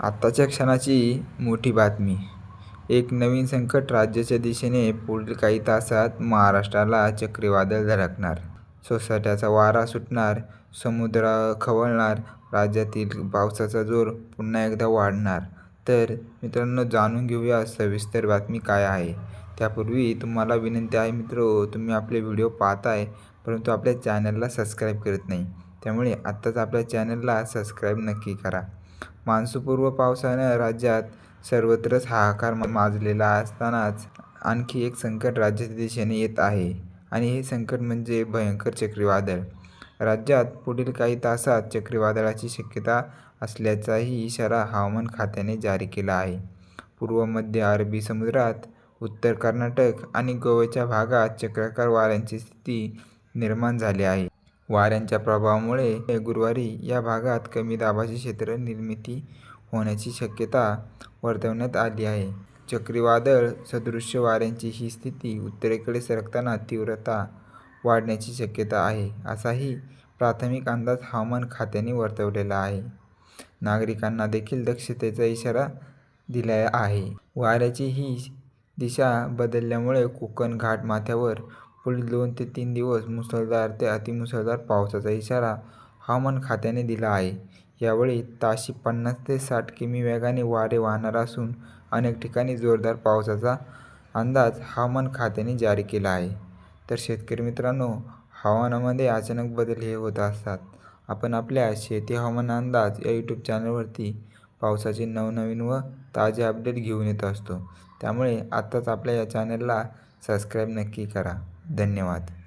आत्ताच्या क्षणाची मोठी बातमी. एक नवीन संकट राज्याच्या दिशेने पुढील काही तासात महाराष्ट्राला चक्रीवादळ धडकणार. सोसाट्याचा वारा सुटणार समुद्र खवळणार राज्यातील पावसाचा जोर पुन्हा एकदा वाढणार. तर मित्रांनो जाणून घेऊया सविस्तर बातमी काय आहे. त्यापूर्वी तुम्हाला विनंती आहे मित्र तुम्ही आपले व्हिडिओ पाहताय परंतु आपल्या चॅनलला सबस्क्राईब करत नाही. त्यामुळे आत्ताच आपल्या चॅनलला सबस्क्राईब नक्की करा. मान्सूनपूर्व पावसानं राज्यात सर्वत्रच हाहाकार माजलेला असतानाच आणखी एक संकट राज्याच्या दिशेने येत आहे. आणि हे संकट म्हणजे भयंकर चक्रीवादळ. राज्यात पुढील काही तासात चक्रीवादळाची शक्यता असल्याचाही इशारा हवामान खात्याने जारी केला आहे. पूर्व मध्य अरबी समुद्रात उत्तर कर्नाटक आणि गोव्याच्या भागात चक्राकार वाऱ्यांची स्थिती निर्माण झाली आहे. वाऱ्यांच्या प्रभावामुळे गुरुवारी या भागात कमी दाबाचे क्षेत्र निर्मिती होण्याची शक्यता वर्तवण्यात आली आहे. चक्रीवादळ सदृश्य वाऱ्यांची ही स्थिती उत्तरेकडे सरकताना तीव्रता वाढण्याची शक्यता आहे असाही प्राथमिक अंदाज हवामान खात्याने वर्तवलेला आहे. नागरिकांना देखील दक्षतेचा इशारा दिला आहे. वाऱ्याची ही दिशा बदलल्यामुळे कोकण घाटमाथ्यावर पुढील दोन ते तीन दिवस मुसळधार ते अतिमुसळधार पावसाचा इशारा हवामान खात्याने दिला आहे. यावेळी ताशी पन्नास ते साठ किमी वेगाने वारे वाहणार असून अनेक ठिकाणी जोरदार पावसाचा अंदाज हवामान खात्याने जारी केला आहे. तर शेतकरी मित्रांनो हवामानामध्ये अचानक बदल हे होत असतात. आपण आपल्या शेती हवामान अंदाज या यूट्यूब चॅनलवरती पावसाचे नवनवीन व ताजे अपडेट घेऊन येत असतो. त्यामुळे आत्ताच आपल्या या चॅनलला सबस्क्राईब नक्की करा. धन्यवाद.